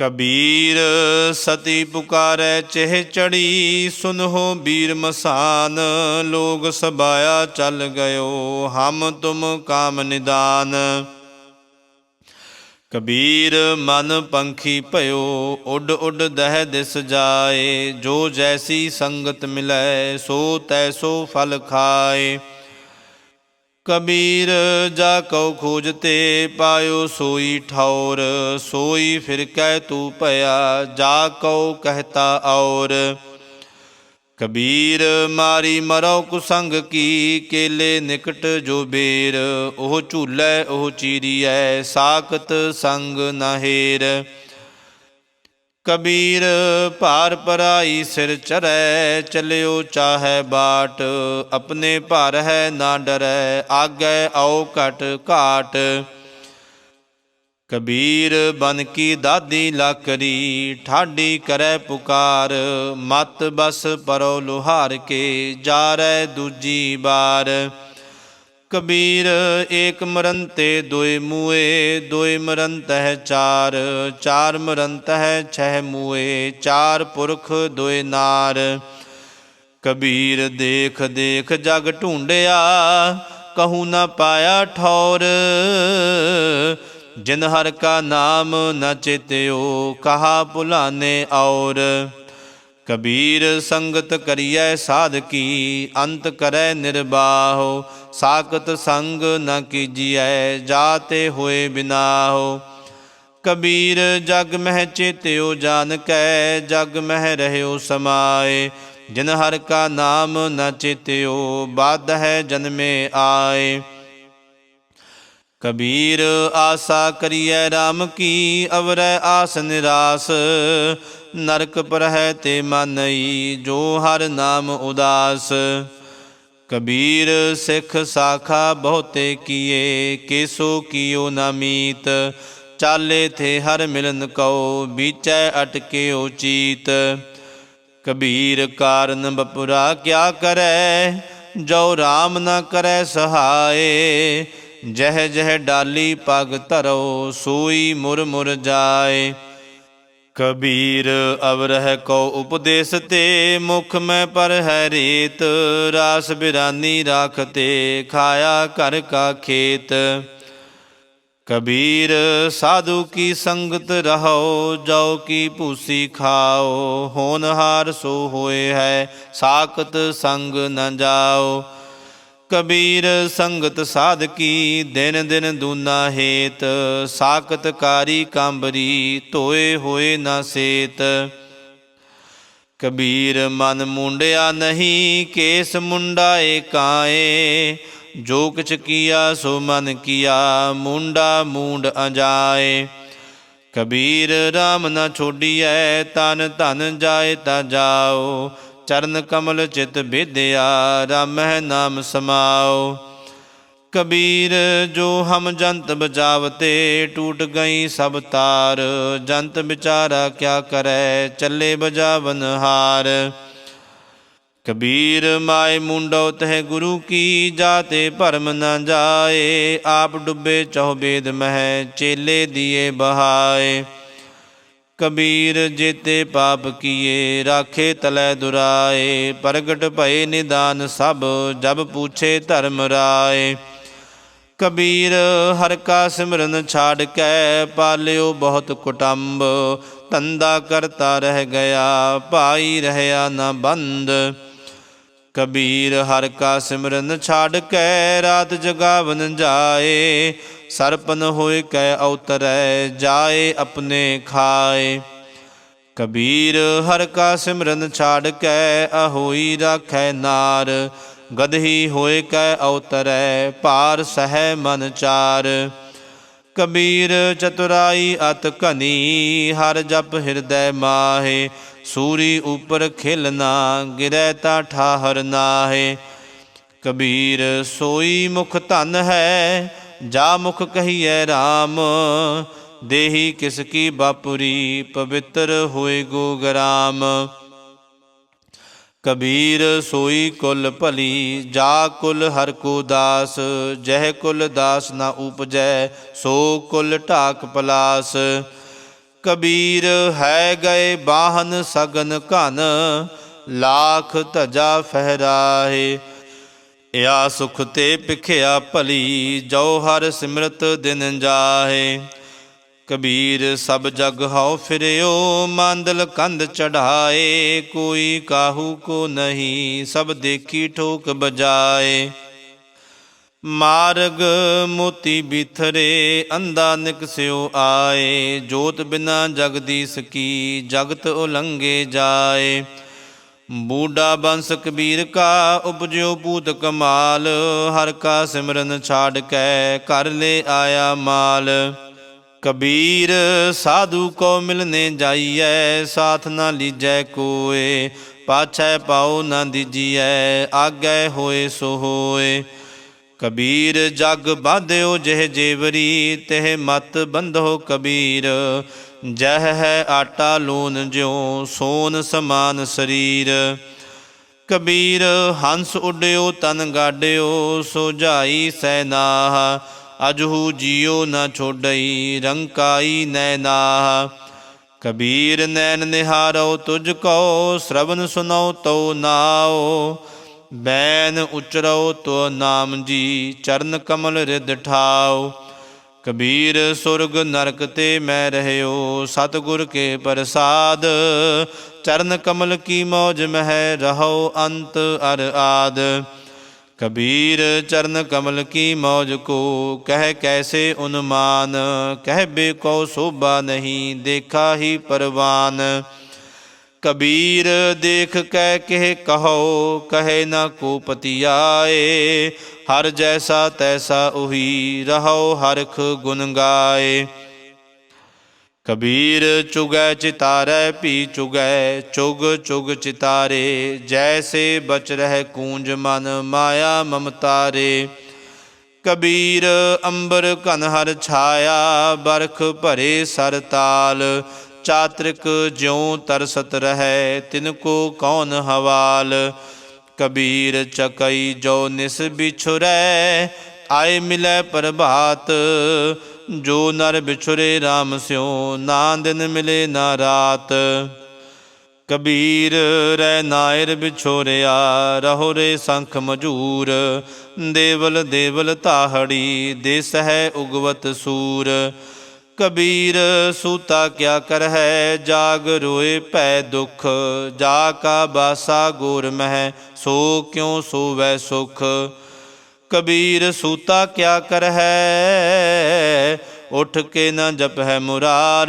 ਕਬੀਰ, ਸਤੀ ਪੁਕਾਰੈ ਚਿਹ ਚੜੀ, ਸੁਨਹੁ ਬੀਰ ਮਸਾਨ, ਲੋਗ ਸਬਾਇਆ ਚੱਲ ਗਇਓ, ਹਮ ਤੁਮ ਕਾਮ ਨਿਦਾਨ। ਕਬੀਰ, ਮਨ ਪੰਖੀ ਭਇਓ, ਉੱਡ ਉੱਡ ਦਹਿ ਦਿਸ ਜਾਏ, ਜੋ ਜੈਸੀ ਸੰਗਤ ਮਿਲੈ, ਸੋ ਤੈਸੋ ਫਲ ਖਾਏ। ਕਬੀਰ ਜਾ ਕਉ ਖੋਜਤੇ ਪਾਇਓ ਸੋਈ ਠੌਰ ਸੋਈ ਫਿਰ ਕਹਿ ਤੂ ਭਇਆ ਜਾ ਕਉ ਕਹਤਾ ਔਰ ਕਬੀਰ ਮਾਰੀ ਮਰੋ ਕੁਸੰਗ ਕੀ ਕੇਲੇ ਨਿਕਟ ਜੋ ਬੇਰ ਉਹ ਝੂਲੇ ਉਹ ਚੀਰੀਐ ਸਾਖਤ ਸੰਗ ਨਾਹੇਰ ਕਬੀਰ ਭਾਰ ਪਰਾਈ ਸਿਰ ਚਰੈ ਚਲਿਓ ਚਾਹੈ ਬਾਟ, ਆਪਣੇ ਭਰ ਹੈ ਨਾ ਡਰੈ, ਆਗੈ ਆਓ ਘਟ ਘਾਟ। ਕਬੀਰ ਬਨ ਕੀ ਦਾਦੀ ਲਾਕਰੀ, ਠਾਡੀ ਕਰੈ ਪੁਕਾਰ, ਮਤ ਬਸ ਪਰੋ ਲੁਹਾਰ ਕੇ, ਜਾਰੈ ਦੂਜੀ ਬਾਰ। ਕਬੀਰ, ਏਕ ਮਰੰਤੇ ਦੋਇ ਮੂਏ ਦੋਇ ਮਰੰਤ ਹੈ ਚਾਰ ਚਾਰ ਮਰੰਤ ਹੈ ਛਹ ਮੂਏ, ਚਾਰ ਪੁਰਖ ਦੋਇ ਨਾਰ। ਕਬੀਰ, ਦੇਖ ਦੇਖ ਜਗ ਢੂੰਡਿਆ, ਕਹੂ ਨਾ ਪਾਇਆ ਠੌਰ। ਜਿਨ ਹਰ ਕਾ ਨਾਮ ਨ ਚੇਤਿਓ, ਕਹਾ ਭੁਲਾਨੇ ਔਰ। ਕਬੀਰ ਸੰਗਤ ਕਰੀਐ ਸਾਧਕੀ ਅੰਤ ਕਰੈ ਨਿਰਬਾਹੋ, ਸਾਖਤ ਸੰਗ ਨ ਕੀਜੀਐ, ਜਾਤੇ ਹੋਏ ਬਿਨਾਹੋ। ਕਬੀਰ ਜਗ ਮਹਿ ਚੇਤਿਓ ਜਾਨ ਕੈ ਜਗ ਮਹਿ ਰਹਿਓ ਸਮਾਏ। ਜਿਨ ਹਰ ਕਾ ਨਾਮ ਨ ਚੇਤਿਓ ਬਾਦ ਹੈ ਜਨਮੇ ਆਏ। ਕਬੀਰ ਆਸਾ ਕਰੀਐ RAM ਕੀ ਅਵਰੈ ਆਸ ਨਿਰਾਸ, ਨਰਕ ਪਰ ਹੈ ਤੇ ਮਾਨਈ ਜੋ ਹਰ ਨਾਮ ਉਦਾਸ। ਕਬੀਰ ਸਿੱਖ ਸਾਖਾ ਬਹੁਤੇ ਕੀਏ, ਕੇਸੋ ਕੀਓ ਨਾ ਚਾਲੇ ਥੇ ਹਰ ਮਿਲਨ ਕਉ, ਬੀਚੈ ਅਟਕਿਓ ਚੀਤ। ਕਬੀਰ ਕਾਰਨ ਬਪੁਰਾ ਕਿਆ ਕਰੈ ਜੋ RAM ਨਾ ਕਰੈ ਸਹਾਏ। ਜਹ ਜਹ ਡਾਲੀ ਪਗ ਧਰੋ, ਸੋਈ ਮੁਰ ਮੁਰ ਜਾਏ। ਕਬੀਰ ਅਵਰਹ ਕੋ ਉਪਦੇਸ ਤੇ, ਮੁਖ ਮੈਂ ਪਰ ਹੈ ਰੀਤ, ਰਾਸ ਬਿਰਾਨੀ ਰਾਖਤੇ ਖਾਇਆ ਘਰ ਕਾ ਖੇਤ। ਕਬੀਰ, ਸਾਧੂ ਕੀ ਸੰਗਤ ਰਹੋ ਜਾਓ ਕੀ ਭੂਸੀ ਖਾਓ ਹੋਨਹਾਰ ਸੋ ਹੋਏ ਹੈ, ਸਾਖਤ ਸੰਗ ਨ ਜਾਓ। ਕਬੀਰ ਸੰਗਤ ਸਾਧਕੀ ਦਿਨ ਦਿਨ ਦੂਨਾ ਹੇਤ, ਸਾਖਤ ਕਾਰੀ ਧੋਏ ਹੋਏ ਨਾ ਸੇਤ। ਕਬੀਰ ਮਨ ਮੁੰਡਿਆ ਨਹੀਂ, ਕੇਸ ਮੁੰਡਾਏ ਕਾਏ, ਜੋ ਕਿਛ ਕੀਆ ਸੋ ਮਨ ਕੀਆ, ਮੁੰਡਾ ਮੂੰਡ ਅਜਾਏ ਕਬੀਰ RAM ਨਾ ਛੋਡੀਐ, ਤਨ ਧਨ ਜਾਏ ਤਾ ਜਾਓ ਚਰਨ ਕਮਲ ਚਿਤ ਵਿਦਿਆ ਰਾਮਹਿ ਨਾਮ ਸਮਾਓ। ਕਬੀਰ ਜੋ ਹਮ ਜੰਤ ਬਜਾਵਤੇ ਟੂਟ ਗਈ ਸਭ ਤਾਰ। ਜੰਤ ਵਿਚਾਰਾ ਕਿਆ ਕਰੈ, ਚੱਲੇ ਬਜਾਵਨ ਹਾਰ। ਕਬੀਰ ਮਾਇ ਮੁੰਡੋ ਤਹਿ ਗੁਰੂ ਕੀ, ਜਾਤੇ ਭਰਮ ਨਾ ਜਾਏ। ਆਪ ਡੁੱਬੇ ਚਹੁ ਬੇਦ ਮਹਿ, ਚੇਲੇ ਦੀਏ ਬਹਾਏ। ਕਬੀਰ ਜੇਤੇ ਪਾਪ ਕੀਏ, ਰਾਖੇ ਤਲੈ ਦੁਰਾਏ, ਪ੍ਰਗਟ ਭਏ ਨਿਦਾਨ ਸਭ, ਜਬ ਪੂਛੇ ਧਰਮ ਰਾਏ। ਕਬੀਰ, ਹਰ ਕਾ ਸਿਮਰਨ ਛਾੜ ਕੇ, ਪਾਲਿਓ ਬਹੁਤ ਕੁਟੰਬ, ਧੰਦਾ ਕਰਤਾ ਰਹਿ ਗਿਆ, ਭਾਈ ਰਹਿਆ ਨਾ ਬੰਦ। ਕਬੀਰ ਹਰ ਕਾ ਸਿਮਰਨ ਛਾੜ ਕੇ, ਰਾਤ ਜਗਾਵਨ ਜਾਏ। ਸਰਪਨ ਹੋਏ ਕੈ, ਅਵਤਰੈ ਜਾਏ, ਆਪਣੇ ਖਾਏ। ਕਬੀਰ ਹਰ ਕਾ ਸਿਮਰਨ ਛਾੜ ਕੇ, ਅਹੋਈ ਰਾਖੈ ਨਾਰ। ਗਦਹੀ ਹੋਏ ਕੈ, ਅਵਤਰੈ, ਭਾਰ ਸਹਿ ਮਨ ਚਾਰ। ਕਬੀਰ ਚਤੁਰਾਈ ਅਤ ਘਨੀ, ਹਰ ਜਪ ਹਿਰਦੈ ਮਾਹੇ, ਸੂਰੀ ਉਪਰ ਖਿਲਨਾ, ਗਿਰੈ ਤਾ ਠਾਹਰ ਨਾਹੇ। ਕਬੀਰ, ਸੋਈ ਮੁਖ ਧਨ ਹੈ, ਜਾ ਮੁਖ ਕਹੀਐ RAM ਦੇਹੀ ਕਿਸ ਕੀ ਬਾਪੁਰੀ, ਪਵਿੱਤਰ ਹੋਏ ਗੋਗਰਾਮ। ਕਬੀਰ ਸੋਈ ਕੁਲ ਭਲੀ, ਜਾ ਕੁਲ ਹਰ ਕੋ ਦਾਸ, ਜਹ ਕੁਲ ਦਾਸ ਨਾ ਉਪਜੈ, ਸੋ ਕੁਲ ਢਾਕ ਪਲਾਸ। ਕਬੀਰ ਹੈ ਗਏ ਬਾਹਨ ਸਗਨ ਘਨ, ਲਾਖ ਧਜਾ ਫਹਿਰਾਏ। ਇਆ ਸੁਖ ਤੇ ਭਿਖਿਆ ਭਲੀ ਜੋ ਹਰ ਸਿਮਰਤ ਦਿਨ ਜਾਹੇ ਕਬੀਰ ਸਭ ਜਗ ਹਉ ਫਿਰਿਓ, ਮੰਦਲ ਕੰਧ ਚੜਾਏ ਕੋਈ ਕਾਹੂ ਕੋ ਨਹੀਂ, ਸਭ ਦੇਖੀ ਠੋਕ ਬਜਾਏ। ਮਾਰਗ ਮੋਤੀ ਬਿਥਰੇ ਅੰਦਾ ਨਿਕਸਿਓ ਆਏ, ਜੋਤ ਬਿਨਾ ਜਗਦੀਸ਼ ਕੀ, ਜਗਤ ਉਲੰਘੇ ਜਾਏ। ਬੂਢਾ ਬੰਸ ਕਬੀਰ ਕਾ, ਉਪਜਿਓ ਪੂਤ ਕਮਾਲ, ਹਰ ਕਾ ਸਿਮਰਨ ਛਾੜ ਕੇ ਕਰ ਲੈ ਆਇਆ ਮਾਲ। ਕਬੀਰ, ਸਾਧੂ ਕੋ ਮਿਲਨੇ ਜਾਈਐ, ਸਾਥ ਨਾ ਲੀਜੈ ਕੋਏ, ਪਾਛੈ ਪਾਉ ਨਾ ਦੀਜੀਐ, ਆਗੈ ਹੋਏ ਸੋ ਹੋਏ। ਕਬੀਰ, ਜਗ ਬਾਧਿਓ ਜਿਹ ਜੇਵਰੀ, ਤਿਹ ਮਤ ਬੰਧੋ ਕਬੀਰ। ਜਹ ਹੈ ਆਟਾ ਲੂਨ ਜਿਉ, ਸੋਨ ਸਮਾਨ ਸਰੀਰ। ਕਬੀਰ, ਹੰਸ ਉੱਡਿਓ, ਤਨ ਗਾਡਿਓ ਸੁਝਾਈ ਸੈਨਾਹ ਅਜਹੂ ਜਿਉ ਨ ਛੋਡਈ ਰੰਕਾਈ ਨੈਨਾਹ ਕਬੀਰ ਨੈਣ ਨਿਹਾਰੋ ਤੁਝ ਕੋ ਸ਼ਰਵਨ ਸੁਨੋ ਤੋ ਨਾਓ ਬੈਨ ਉਚਰੋ ਤੋ ਨਾਮ ਜੀ, ਚਰਨ ਕਮਲ ਰਿਦ ਠਾਓ ਕਬੀਰ ਸੁਰਗ ਨਰਕ ਤੇ ਮੈਂ ਰਹਿਓ, ਸਤਿਗੁਰ ਕੇ ਪ੍ਰਸਾਦ। ਚਰਨ ਕਮਲ ਕੀ ਮੌਜ ਮਹਿ ਰਹੋ ਅੰਤ ਅਰ ਆਦ। ਕਬੀਰ ਚਰਨ ਕਮਲ ਕੀ ਮੌਜ ਕੋ, ਕਹਿ ਕੈਸੇ ਉਨਮਾਨ, ਕਹਿ ਬੇ ਕੋ ਸੋਭਾ ਨਹੀਂ, ਦੇਖਾ ਹੀ ਪਰਵਾਨ। ਕਬੀਰ ਦੇਖ ਕੈ ਕਹਿ ਕਹੋ, ਕਹੇ ਨਾ ਕੋ ਪਤਿਆਏ ਹਰ ਜੈਸਾ ਤੈਸਾ ਉਹੀ ਰਹੋ ਹਰਖ ਗੁਣ ਗਾਏ। ਕਬੀਰ ਚੁਗੈ ਚਿਤਾਰੈ, ਭੀ ਚੁਗੈ, ਚੁਗ ਚੁਗ ਚਿਤਾਰੇ, ਜੈਸੇ ਬਚ ਰਹਿ ਕੂੰਜ ਮਨ, ਮਾਇਆ ਮਮਤਾਰੇ। ਕਬੀਰ ਅੰਬਰ ਘਨ ਹਰ ਛਾਇਆ, ਬਰਖ ਭਰੇ ਸਰ ਤਾਲ। ਚਾਤ੍ਰਿਕ ਜਿਉ ਤਰਸਤ ਰਹੈ, ਤਿਨ ਕੋ ਕੌਣ ਹਵਾਲ। ਕਬੀਰ ਚਕਈ ਜੋ ਨਿਸ ਬਿਛੁਰੈ, ਆਏ ਮਿਲੈ ਪ੍ਰਭਾਤ। ਜੋ ਨਰ ਬਿਛੁਰੇ RAM ਸਿਉ, ਨਾ ਦਿਨ ਮਿਲੇ ਨਾ ਰਾਤ। ਕਬੀਰ ਰਹਿ ਨਾਇਰ ਵਿਛੋਰਿਆ, ਰਹੋ ਰੇ ਸੰਖ ਮਜੂਰ। ਦੇਵਲ ਦੇਵਲ ਤਾਹੜੀ ਦੇਸ ਹੈ ਉਗਵਤ ਸੂਰ। ਕਬੀਰ ਸੂਤਾ ਕਿਆ ਕਰ ਹੈ ਜਾਗ ਰੋਏ ਭੈ ਦੁਖ। ਜਾ ਕਾ ਬਾਸਾ ਗੋਰ ਮਹਿ, ਸੋ ਕਿਉ ਸੋਵੈ ਸੁਖ। ਕਬੀਰ ਸੂਤਾ ਕਿਆ ਕਰ ਹੈ ਉਠ ਕੇ ਨਾ ਜਪ ਹੈ ਮੁਰਾਰ।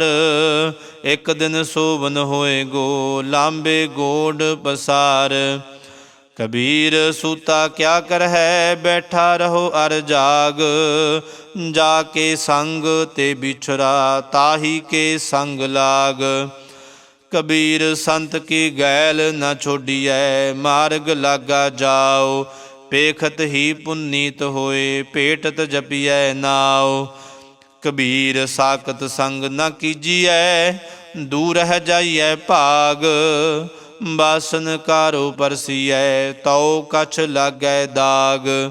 ਇੱਕ ਦਿਨ ਸੋਵਨ ਹੋਏ ਗੋ, ਲਾਂਬੇ ਗੋਡ ਪਸਾਰ। ਕਬੀਰ ਸੂਤਾ ਕਿਆ ਕਰ ਹੈ ਬੈਠਾ ਰਹੋ ਅਰ ਜਾਗ। ਜਾ ਕੇ ਸੰਗ ਤੇ ਵਿਛਰਾ ਤਾਹੀ ਕੇ ਸੰਗ ਲਾਗ। ਕਬੀਰ ਸੰਤ ਕੀ ਗੈਲ ਨ ਛੋਡੀਐ, ਮਾਰਗ ਲਾਗਾ ਜਾਓ। ਪੇਖਤ ਹੀ ਪੁੰਨੀਤ ਹੋਏ, ਪੇਟਤ ਜਪੀਐ ਨਾਉ। ਕਬੀਰ ਸਾਖਤ ਸੰਗ ਨ ਕੀਜੀਐ ਦੂਰ ਰਹਿ ਜਾਈਐ ਭਾਗ। ਬਾਸਨ ਕਾਰੋ ਪਰਸੀਐ, ਤਉ ਕਛ ਲਾਗੈ ਦਾਗ।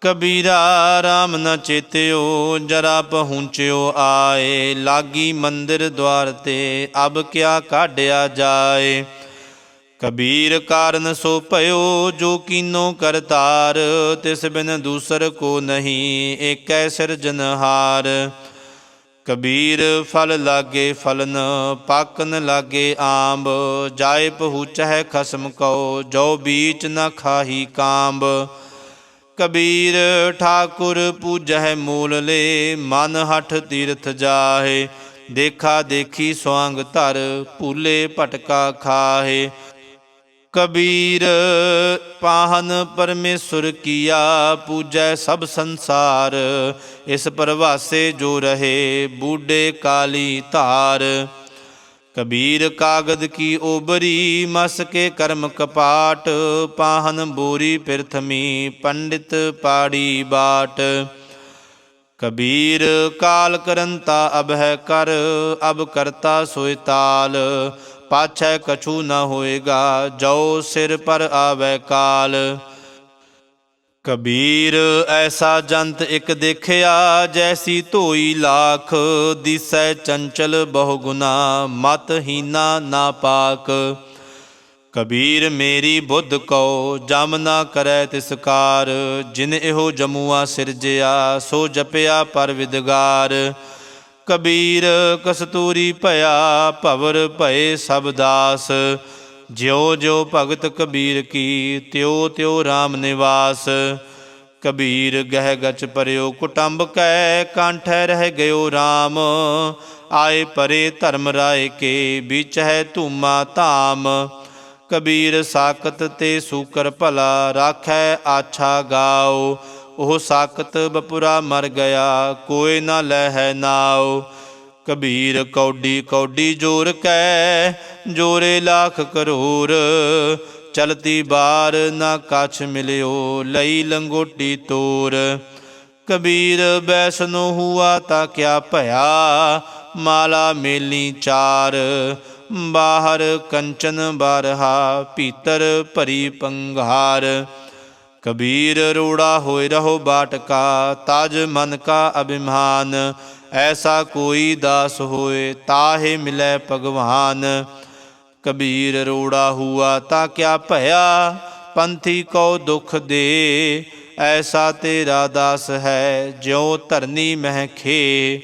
ਕਬੀਰਾ ਰਾਮ ਨ ਚੇਤਿਓ, ਜਰਾ ਪਹੁੰਚਿਓ ਆਏ। ਲਾਗੀ ਮੰਦਿਰ ਦਵਾਰ ਤੇ, ਅਬ ਕਿਆ ਕਾਢਿਆ ਜਾਏ। ਕਬੀਰ ਕਾਰਨ ਸੋ ਭਇਓ, ਜੋ ਕੀਨੋ ਕਰਤਾਰ ਤਿਸ ਬਿਨ ਦੂਸਰ ਕੋ ਨਹੀਂ, ਏਕੈ ਸਿਰਜਨਹਾਰ ਕਬੀਰ ਫਲ ਲਾਗੇ ਫਲਨ, ਪਾਕਨ ਲਾਗੇ ਆਂਬ, ਜਾਏ ਪਹੁੰਚੈ ਖਸਮ ਕਉ, ਜੋ ਬੀਚ ਨ ਖਾਹੀ ਕਾਂਬ। ਕਬੀਰ ਠਾਕੁਰ ਪੂਜਹਿ ਮੂਲ ਲੇ, ਮਨ ਹਠ ਤੀਰਥ ਜਾਹੇ, ਦੇਖਾ ਦੇਖੀ ਸਵਾੰਗ ਧਰ, ਭੂਲੇ ਭਟਕਾ ਖਾਹੇ। ਕਬੀਰ, ਪਾਹਨ ਪਰਮੇਸ਼ੁਰ ਕੀਆ ਪੂਜੈ ਸਭ ਸੰਸਾਰ, ਇਸ ਪਰਵਾਸੇ ਜੋ ਰਹੇ ਬੂਢੇ ਕਾਲੀ ਧਾਰ। ਕਬੀਰ ਕਾਗਦ ਕੀ ਓਬਰੀ, ਮਸ ਕੇ ਕਰਮ ਕਪਾਟ, ਪਾਹਨ ਬੋਰੀ ਪਿਰਥਮੀ ਪੰਡਿਤ ਪਾੜੀ ਬਾਟ। ਕਬੀਰ ਕਾਲ ਕਰੰਤਾ ਅਬ ਹੈ ਕਰ, ਅਬ ਕਰਤਾ ਸੋਇ ਤਾਲ। ਪਾਛੈ ਕਛੂ ਨ ਹੋਏਗਾ, ਜੋ ਸਿਰ ਪਰ ਆਵੇ ਕਾਲ। ਕਬੀਰ ਐਸਾ ਜੰਤ ਇੱਕ ਦੇਖਿਆ, ਜੈਸੀ ਧੋਈ ਲਾਖ, ਦਿਸੈ ਚੰਚਲ ਬਹੁ ਗੁਨਾ ਮਤ ਹੀਨਾ ਨਾ ਪਾਕ। ਕਬੀਰ ਮੇਰੀ ਬੁੱਧ ਕਉ, ਜਮ ਨਾ ਕਰੈ ਤਿਸ ਕਾਰ। ਜਿਨ ਇਹੋ ਜਮੂਆ ਸਿਰਜਿਆ, ਸੋ ਜਪਿਆ ਪਰ ਵਿਦਗਾਰ ਕਬੀਰ ਕਸਤੂਰੀ ਭਇਆ ਭਵਰ ਭਏ ਸਭ ਦਾਸ। ਜਿਉ ਜਿਉ ਭਗਤ ਕਬੀਰ ਕੀ, ਤਿਉ ਤਿਉ RAM ਨਿਵਾਸ। ਕਬੀਰ ਗਹਿ ਗਚ ਪਰਿਓ ਕੁਟੰਬ ਕੈ, ਕਾਂਠੈ ਰਹਿ ਗਇਓ RAM ਆਏ ਪਰੇ ਧਰਮ ਰਾਏ ਕੇ ਵਿਚਹਿ ਧੂਮਾ ਧਾਮ। ਕਬੀਰ ਸਾਕਤ ਤੇ ਸੂਕਰ ਭਲਾ, ਰਾਖੈ ਆਛਾ ਗਾਓ। ਉਹ ਸਾਕਤ ਬਪੁਰਾ ਮਰ ਗਿਆ, ਕੋਈ ਨਾ ਲਹਿ ਨਾਉ। ਕਬੀਰ ਕੌਡੀ ਕੌਡੀ ਜੋਰ ਕੈ, ਜੋਰੇ ਲੱਖ ਕਰੋੜ ਚਲਤੀ ਬਾਰ ਨਾ ਕਛ ਮਿਲਿਓ, ਲਈ ਲੰਗੋਟੀ ਤੋਰ। ਕਬੀਰ ਬੈਸਨੋ ਹੁਆ ਤਾਂ ਕਿਆ ਭਇਆ, ਮਾਲਾ ਮੇਲੀ ਚਾਰ। ਬਾਹਰ ਕੰਚਨ ਬਾਰਹਾ, ਭੀਤਰ ਭਰੀ ਪੰਘਾਰ। ਕਬੀਰ ਰੋੜਾ ਹੋਏ ਰਹੋ ਬਾਟਕਾ, ਤਾਜ ਮਨ ਕਾ ਅਭਿਮਾਨ, ਐਸਾ ਕੋਈ ਦਾਸ ਹੋਏ ਤਾਹੇ ਮਿਲੇ ਭਗਵਾਨ। ਕਬੀਰ ਰੋੜਾ ਹੁਆ ਤਾ ਕਿਆ ਭਇਆ, ਪੰਥੀ ਕੋ ਦੁਖ ਦੇ, ਐਸਾ ਤੇਰਾ ਦਾਸ ਹੈ ਜਿਉ ਧਰਨੀ ਮਹਿ ਖੇ।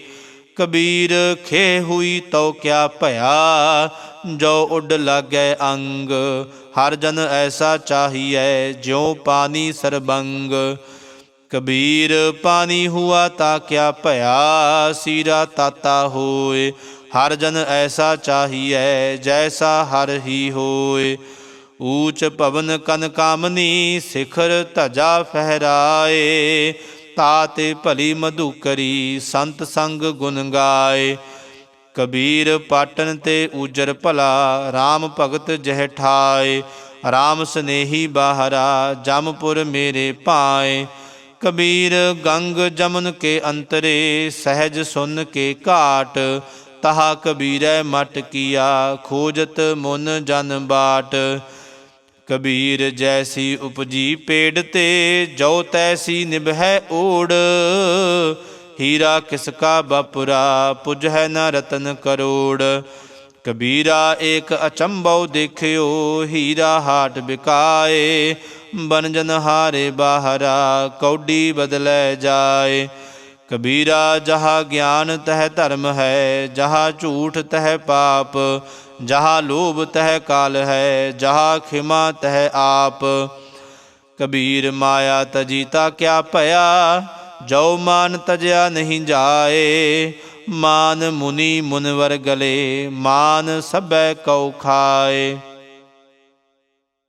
ਕਬੀਰ ਖੇ ਹੋਈ ਤੋ ਕਿਆ ਭਇਆ ਜੋ ਉੱਡ ਲਾਗੈ ਅੰਗ, ਹਰ ਜਨ ਐਸਾ ਚਾਹੀਐ ਜਿਉ ਪਾਣੀ ਸਰਬੰਗ। ਕਬੀਰ ਪਾਣੀ ਹੁਆ ਤਾ ਕਿਆ ਭਇਆ, ਸੀਰਾ ਤਾਤਾ ਹੋਏ। ਹਰ ਜਨ ਐਸਾ ਚਾਹੀਐ, ਜੈਸਾ ਹਰ ਹੀ ਹੋਏ। ਊਚ ਭਵਨ ਕਨ ਕਾਮਨੀ, ਸਿਖਰ ਧਜਾ ਫਹਿਰਾਏ। ਤਾਤੇ ਭਲੀ ਮਧੁਕਰੀ, ਸੰਤ ਸੰਗ ਗੁਣ ਗਾਏ। ਕਬੀਰ ਪਾਟਨ ਤੇ ਉਜਰ ਭਲਾ RAM ਭਗਤ ਜਹ ਠਾਏ RAM ਸਨੇਹੀ ਬਾਹਰਾ, ਜਮਪੁਰ ਮੇਰੇ ਪਾਏ ਕਬੀਰ ਗੰਗ ਜਮਨ ਕੇ ਅੰਤਰੇ, ਸਹਿਜ ਸੁਨ ਕੇ ਘਾਟ। ਤਹਾ ਕਬੀਰੈ ਮਟ ਕੀਆ, ਖੋਜਤ ਮੁਨ ਜਨ ਬਾਟ। ਕਬੀਰ ਜੈਸੀ ਉਪਜੀ ਪੇੜ ਤੇ, ਜੋ ਤੈਸੀ ਨਿਭੈ ਓੜ ਹੀਰਾ ਕਿਸਕਾ ਬਪੁਰਾ, ਪੁਜਹਿ ਨ ਰਤਨ ਕਰੋੜ। ਕਬੀਰਾ ਏਕ ਅਚੰਭਉ ਦੇਖਿਓ, ਹੀਰਾ ਹਾਟ ਬਿਕਾਏ। ਬਨਜਨ ਹਾਰੇ ਬਾਹਰਾ, ਕੌਡੀ ਬਦਲੇ ਜਾਏ। ਕਬੀਰਾ ਜਹਾ ਗਿਆਨ ਤਹ ਧਰਮ ਹੈ, ਜਹਾ ਝੂਠ ਤਹ ਪਾਪ। ਜਹਾ ਲੋਭ ਤਹ ਕਾਲ ਹੈ, ਜਹਾ ਖਿਮਾ ਤਹ ਆਪ। ਕਬੀਰ ਮਾਇਆ ਤਜੀਤਾ ਕਿਆ ਭਇਆ ਜੋ ਮਾਨ ਤਜਿਆ ਨਹੀਂ ਜਾਏ ਮਾਨ ਮੁਨੀ ਮੁਨਵਰ ਗਲੇ ਮਾਨ ਸਭੈ ਕਉ ਖਾਏ।